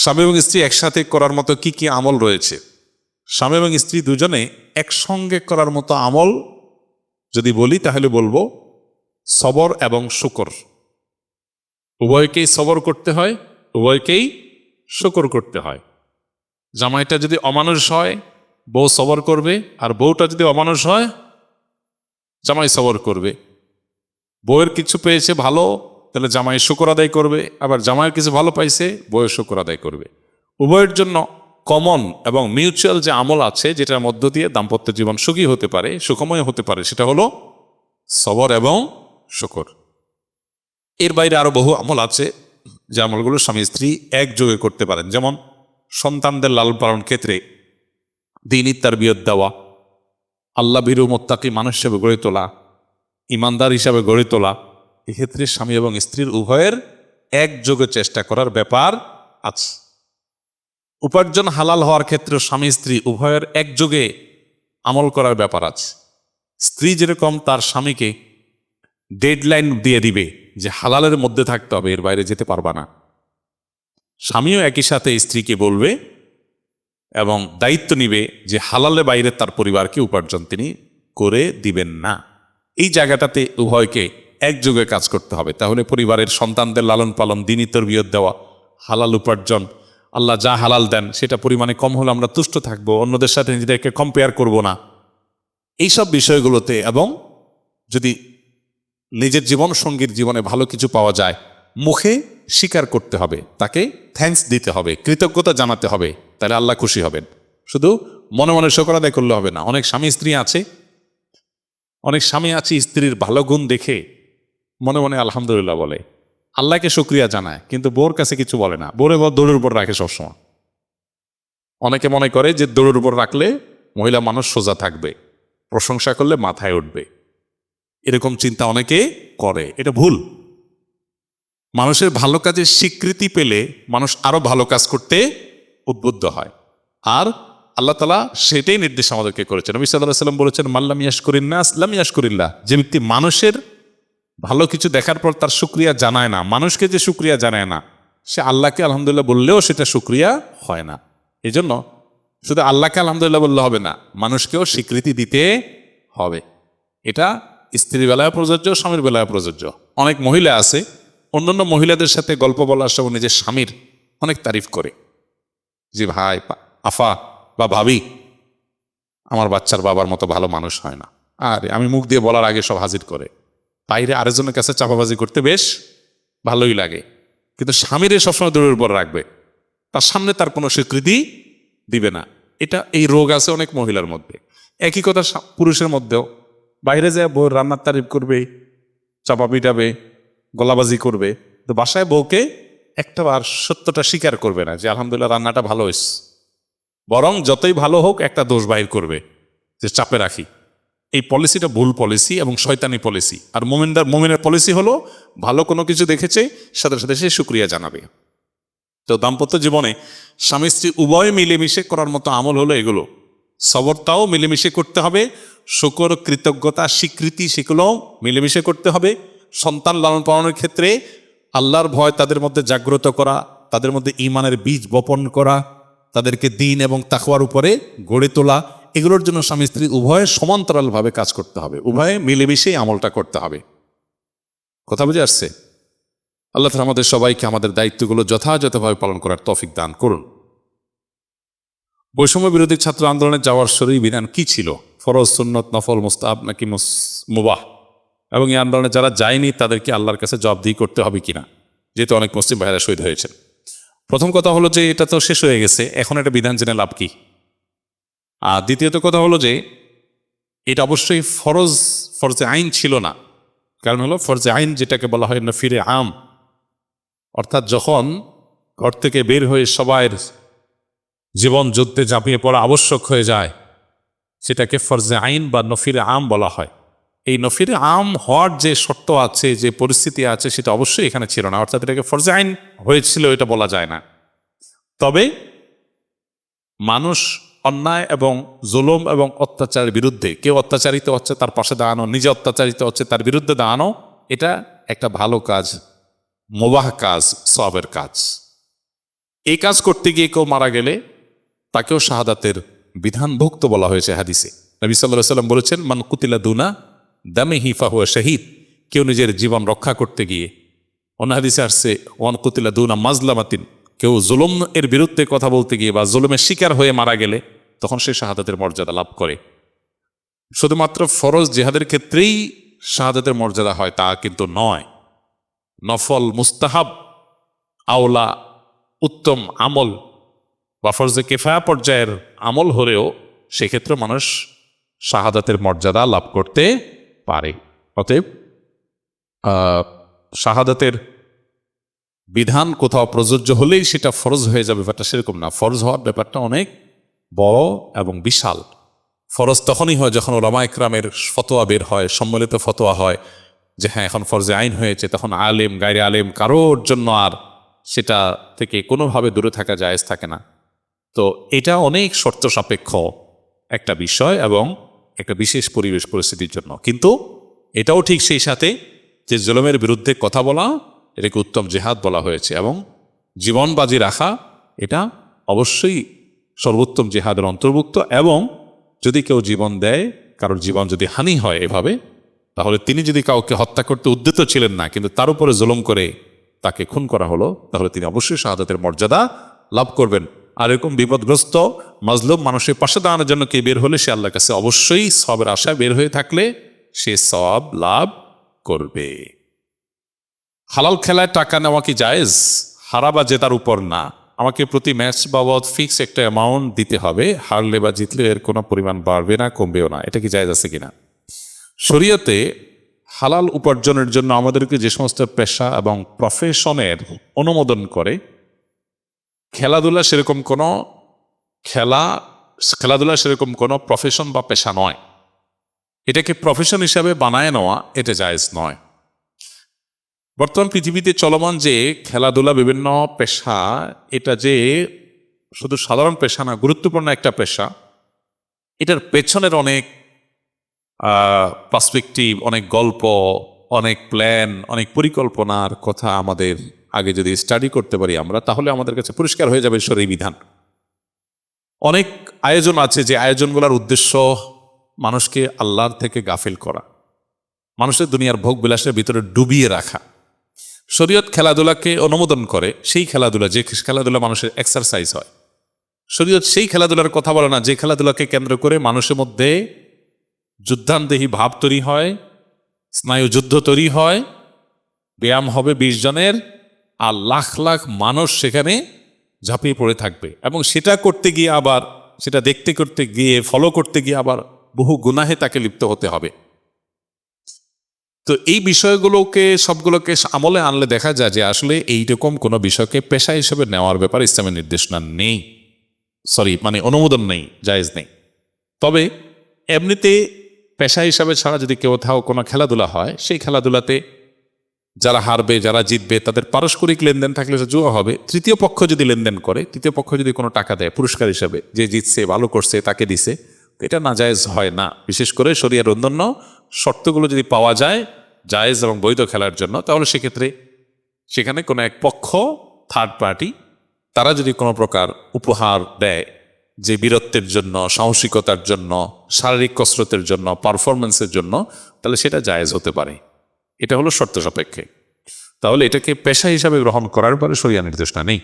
স্বামী এবং স্ত্রী একসাথে করার মতো কি কি আমল রয়েছে? স্বামী এবং স্ত্রী দুজনে একসঙ্গে করার মতো আমল যদি বলি, তাহলে বলব সবর এবং শুকর। উভয়কেই সবর করতে হয়, উভয়কেই শুকর করতে হয়। জামাইটা যদি অমানুষ হয়, বউ সবর করবে, আর বউটা যদি অমানুষ হয়, জামাই সবর করবে। বউয়ের কিছু পেয়েছে ভালো তাহলে জামাই শুকর আদায় করবে, আবার জামাইয়ের কিছু ভালো পাইছে বউয়ের শুকর আদায় করবে। উভয়ের জন্য কমন এবং মিউচুয়াল যে আমল আছে, যেটার মধ্য দিয়ে দাম্পত্য জীবন সুখী হতে পারে, সুখময় হতে পারে, সেটা হলো সবর এবং শুকর। এর বাইরে আরও বহু আমল আছে, যে আমলগুলো স্বামী স্ত্রী একযোগে করতে পারেন। যেমন সন্তানদের লালন পালন ক্ষেত্রে দিন ইত্যার বিয়ত দেওয়া, আল্লাহ বিরু মোত্তাকি মানুষ হিসেবে গড়ে তোলা, ইমানদার হিসাবে গড়ে তোলা এক্ষেত্রে স্বামী এবং স্ত্রীর উভয়ের একযোগে চেষ্টা করার ব্যাপার আছে। উপার্জন হালাল হওয়ার ক্ষেত্রে স্বামী স্ত্রী উভয়ের একযোগে আমল করার ব্যাপার আছে। স্ত্রী যেরকম তার স্বামীকে ডেডলাইন দিয়ে দিবে যে হালালের মধ্যে থাকতে হবে, এর বাইরে যেতে পারবা না। স্বামীও একই সাথে স্ত্রীকে বলবে এবং দায়িত্ব নিবে যে হালালের বাইরে তার পরিবারকে উপার্জন তিনি করে দিবেন না। এই জায়গাটাতে উভয়কে একযোগে কাজ করতে হবে। তাহলে পরিবারের সন্তানদের লালন পালন, দিনই তরবিয়ত দেওয়া, হালাল উপার্জন, আল্লাহ যা হালাল দেন সেটা পরিমাণে কম হলে আমরা তুষ্ট থাকব, অন্যদের সাথে নিজেদেরকে কম্পেয়ার করব না। এইসব বিষয়গুলোতে এবং যদি নিজের জীবন সঙ্গীর জীবনে ভালো কিছু পাওয়া যায়, মুখে স্বীকার করতে হবে, তাকে থ্যাঙ্কস দিতে হবে, কৃতজ্ঞতা জানাতে হবে, তাহলে আল্লাহ খুশি হবেন। শুধু মনে মনে শকর আদায় করলে হবে না। অনেক স্বামী স্ত্রী আছে, অনেক স্বামী আছে স্ত্রীর ভালো গুণ দেখে মনে মনে আলহামদুলিল্লাহ বলে। আল্লাহকে শুক্রিয়া জানায়, কিন্তু বোর কাছে কিছু বলে না। বোরে বর দৌড়ের উপর রাখে সবসময়। অনেকে মনে করে যে দৌড়ের উপর রাখলে মহিলা মানুষ সোজা থাকবে, প্রশংসা করলে মাথায় উঠবে। এরকম চিন্তা অনেকে করে, এটা ভুল। মানুষের ভালো কাজের স্বীকৃতি পেলে মানুষ আরও ভালো কাজ করতে উদ্বুদ্ধ হয়। আর আল্লাহ তালা সেটাই নির্দেশ আমাদেরকে করেছেন। নবী সাল্লাহ সাল্লাম বলেছেন মাল্লাম ইয়াস করিন্না আসলাম ইয়াস করিল্লা যে ব্যক্তি মানুষের ভালো কিছু দেখার পর তার সুক্রিয়া জানায় না। মানুষকে যে সুক্রিয়া জানায় না, সে আল্লাহকে আলহামদুলিল্লাহ বললেও সেটা সুক্রিয়া হয় না। এই জন্য শুধু আল্লাহকে আলহামদুলিল্লাহ বললে হবে না, মানুষকেও স্বীকৃতি দিতে হবে। এটা স্ত্রীর বেলায় প্রযোজ্য, স্বামীর বেলায় প্রযোজ্য। অনেক মহিলা আছে, অন্যান্য মহিলাদের সাথে গল্প বলার সময় নিজের স্বামীর অনেক তারিফ করে। যে, ভাই আফা বা ভাবি, আমার বাচ্চার বাবার মতো ভালো মানুষ হয় না। আর, আমি মুখ দিয়ে বলার আগে সব হাজির করে। বাইরে আরেকজনের কাছে চাপাবাজি করতে বেশ ভালোই লাগে। কিন্তু স্বামীরে সবসময় দূরের উপর রাখবে। তার সামনে তার কোনো স্বীকৃতি দিবে না। এটা এই রোগ আছে অনেক মহিলার মধ্যে। একই কথা পুরুষের মধ্যেও। বাইরে যায় বউ রান্নার তারিফ করবে, চাপা পিটাবে, গলাবাজি করবে। তো বাসায় বউকে একটা বার সত্যটা স্বীকার করবে না যে, আলহামদুলিল্লাহ, রান্নাটা ভালো হয়েছে বরং যতই ভালো হোক একটা দোষ বাইর করবে যে, চাপে রাখি। এই পলিসিটা ভুল পলিসি এবং শয়তানি পলিসি আর মোমেনদার, মোমেনের পলিসি হলো, ভালো কোনো কিছু দেখেছে, সাথে সাথে সে সুক্রিয়া জানাবে। তো দাম্পত্য জীবনে স্বামী স্ত্রী উভয় মিলেমিশে করার মতো আমল হলো এগুলো। সবরটাও মিলেমিশে করতে হবে, শুকর, কৃতজ্ঞতা, স্বীকৃতি সেগুলোও মিলেমিশে করতে হবে। সন্তান লালন পালনের ক্ষেত্রে আল্লাহর ভয় তাদের মধ্যে জাগ্রত করা, তাদের মধ্যে ইমানের বীজ বপন করা, তাদেরকে দিন এবং তাকওয়ার উপরে গড়ে তোলা এগুলোর জন্য স্বামী স্ত্রী উভয়ে সমান্তরালভাবে কাজ করতে হবে। উভয়ে মিলেমিশেই আমলটা করতে হবে। কথা বুঝে আসছে? আল্লাহ তাআলা আমাদের সবাইকে আমাদের দায়িত্বগুলো যথাযথভাবে পালন করার তৌফিক দান করুন। বৈষম্য বিরোধী ছাত্র আন্দোলনে যাওয়ার শরীর বিধান কি ছিল? ফরজ, সুন্নত, নফল মুস্তাব নাকি মুবাহ? এবং এই আন্দোলনে যারা যায়নি, তাদেরকে আল্লাহর কাছে জবাবদিহি করতে হবে কিনা? যেহেতু অনেক মুসলিম ভাইয়েরা শহীদ হয়েছেন। প্রথম কথা হলো যে এটা তো শেষ হয়ে গেছে। এখন এটা বিধান জেনে লাভ কি? আর দ্বিতীয়ত কথা হলো যে, এটা অবশ্যই ফরজ, ফরজে আইন ছিল না। কারণ হলো ফরজে আইন যেটাকে বলা হয় নফিরে আম। অর্থাৎ যখন ঘর থেকে বের হয়ে সবাইয়ের জীবন যুদ্ধে ঝাঁপিয়ে পড়া আবশ্যক হয়ে যায়, সেটাকে ফরজে আইন বা নফিরে আম বলা হয়। এই নফিরে আম হওয়ার যে শর্ত আছে, যে পরিস্থিতি আছে, সেটা অবশ্যই এখানে ছিল না। অর্থাৎ এটাকে ফরজে আইন হয়েছিল, এটা বলা যায় না। তবে মানুষ অন্যায় এবং জুলুম এবং অত্যাচারের বিরুদ্ধে, কেউ অত্যাচারিত হচ্ছে তার পাশে দাঁড়ানো, নিজে অত্যাচারিত হচ্ছে তার বিরুদ্ধে দাঁড়ানো, এটা একটা ভালো কাজ, মোবাহ কাজ সবের কাজ। এই কাজ করতে গিয়ে কেউ মারা গেলে তাকেও শাহাদাতের বিধানভুক্ত বলা হয়েছে হাদিসে। নবী সাল্লাহ সাল্লাম বলেছেন, মান কুতিলা দুনা দামে হিফা হুয়া শাহিদ। কেউ নিজের জীবন রক্ষা করতে গিয়ে, অন্য হাদিসে আসছে, ওয়ান কুতিলা দুনা মাজলামাতিন কেউ জুলুম এর বিরুদ্ধে কথা বলতে গিয়ে বা জুলুমের শিকার হয়ে মারা গেলে তখন সে শাহাদাতের মর্যাদা লাভ করে। শুধুমাত্র ফরজ জেহাদের ক্ষেত্রেই শাহাদাতের মর্যাদা হয়, তা কিন্তু নয়। নফল, মুস্তাহাব, আওলা, উত্তম আমল বা ফরজে কেফায়া পর্যায়ের আমল হলেও সেক্ষেত্রে মানুষ শাহাদাতের মর্যাদা লাভ করতে পারে। অতএব শাহাদাতের বিধান কোথাও প্রযোজ্য হলেই সেটা ফরজ হয়ে যাবে। ব্যাপারটা সেরকম না। ফরজ হওয়ার ব্যাপারটা অনেক বড় এবং বিশাল। ফরজ তখনই হয় যখন ওলামা ইকরামের ফতোয়া বের হয়, সম্মিলিত ফতোয়া হয় যে হ্যাঁ এখন ফরজে আইন হয়েছে, তখন আলেম, গাইরে আলেম কারোর জন্য আর সেটা থেকে কোনোভাবে দূরে থাকা জায়েজ থাকে না। তো এটা অনেক শর্ত সাপেক্ষ একটা বিষয় এবং একটা বিশেষ পরিবেশ পরিস্থিতির জন্য। কিন্তু এটাও ঠিক সেই সাথে যে জুলুমের বিরুদ্ধে কথা বলা এটাকে উত্তম জেহাদ বলা হয়েছে এবং জীবন বাজি রাখা এটা অবশ্যই সর্বোত্তম জেহাদের অন্তর্ভুক্ত এবং যদি কেউ জীবন দেয়, কারোর জীবন যদি হানি হয় এভাবে, তাহলে তিনি যদি কাউকে হত্যা করতে উদ্যত ছিলেন না, কিন্তু তার উপরে জুলুম করে তাকে খুন করা হলো, তাহলে তিনি অবশ্যই শাহাদাতের মর্যাদা লাভ করবেন। আর এরকম বিপদগ্রস্ত মজলুম মানুষের পাশে দাঁড়ানোর জন্য কে বের হলে সে আল্লাহর কাছে অবশ্যই সবের আশায় বের হয়ে থাকলে সে সব লাভ করবে। হালাল খেলায় টাকা নেওয়া কি জায়েজ? হারা বা জেতার উপর না। আমাকে প্রতি ম্যাচ বাবদ ফিক্স একটা অ্যামাউন্ট দিতে হবে। হারলে বা জিতলে এর কোনো পরিমাণ বাড়বে না, কমবেও না। এটা কি জায়েজ আছে কিনা? শরীয়তে হালাল উপার্জনের জন্য আমাদেরকে যে সমস্ত পেশা এবং প্রফেশনের অনুমোদন করে, খেলাধুলা সেরকম কোনো খেলা, খেলাধুলা সেরকম কোনো প্রফেশন বা পেশা নয়। এটাকে প্রফেশন হিসাবে বানায় নেওয়া এটা জায়েজ নয়। বর্তমান পৃথিবীতে চলমান যে খেলাধুলা, বিভিন্ন পেশা, এটা যে শুধু সাধারণ পেশা না, গুরুত্বপূর্ণ একটা পেশা, এটার পেছনের অনেক পার্সপেক্টিভ অনেক গল্প, অনেক প্ল্যান অনেক পরিকল্পনার কথা আমাদের আগে যদি স্টাডি করতে পারি আমরা, তাহলে আমাদের কাছে পরিষ্কার হয়ে যাবে ঈশ্বরের বিধান। অনেক আয়োজন আছে যে আয়োজনগুলোর উদ্দেশ্য মানুষকে আল্লাহর থেকে গাফিল করা। মানুষের দুনিয়ার ভোগ বিলাসের ভিতরে ডুবিয়ে রাখা। শরীয়ত খেলাধুলাকে অনুমোদন করে, সেই খেলাধুলা, যে খেলাধুলা মানুষের এক্সারসাইজ হয়। শরীয়ত সেই খেলাধুলার কথা বলে না, যে খেলাধুলাকে কেন্দ্র করে মানুষের মধ্যে যুদ্ধান্দেহী ভাব তৈরি হয়, স্নায়ু যুদ্ধ তৈরি হয়, ব্যায়াম হবে বিশ জনের, আর লাখ লাখ মানুষ সেখানে ঝাঁপিয়ে পড়ে থাকবে। এবং সেটা করতে গিয়ে আবার, সেটা দেখতে করতে গিয়ে ফলো করতে গিয়ে আবার বহু গুনাহে তাকে লিপ্ত হতে হবে। তো এই বিষয়গুলোকে, সবগুলোকে আমলে আনলে দেখা যায় যে আসলে এইরকম কোনো বিষয়কে পেশা হিসেবে নেওয়ার ব্যাপারে ইসলামের নির্দেশনা নেই। সরি মানে অনুমোদন নেই, জায়েজ নেই। তবে এমনিতে পেশা হিসাবে ছাড়া যদি কেউ কোথাও কোনো খেলাধুলা হয়, সেই খেলাধুলাতে যারা হারবে, যারা জিতবে, তাদের পারস্পরিক লেনদেন থাকলে জুয়া হবে। তৃতীয় পক্ষ যদি লেনদেন করে, তৃতীয় পক্ষ যদি কোনো টাকা দেয়, পুরস্কার হিসাবে, যে জিতছে, ভালো করছে, তাকে দিছে, এটা নাজায়েজ হয় না। বিশেষ করে শরীরের অন্যান্য শর্তগুলো যদি পাওয়া যায় জায়েজ এবং বৈধ খেলার জন্য, তাহলে সেক্ষেত্রে সেখানে কোনো এক পক্ষ থার্ড পার্টি তারা যদি কোনো প্রকার উপহার দেয় যে বীরত্বের জন্য, সাহসিকতার জন্য, শারীরিক কসরতের জন্য পারফরমেন্সের জন্য, তাহলে সেটা জায়েজ হতে পারে। এটা হলো শর্ত সাপেক্ষে। তাহলে এটাকে পেশা হিসাবে গ্রহণ করার পরে সরিয়া নির্দেশনা নেই।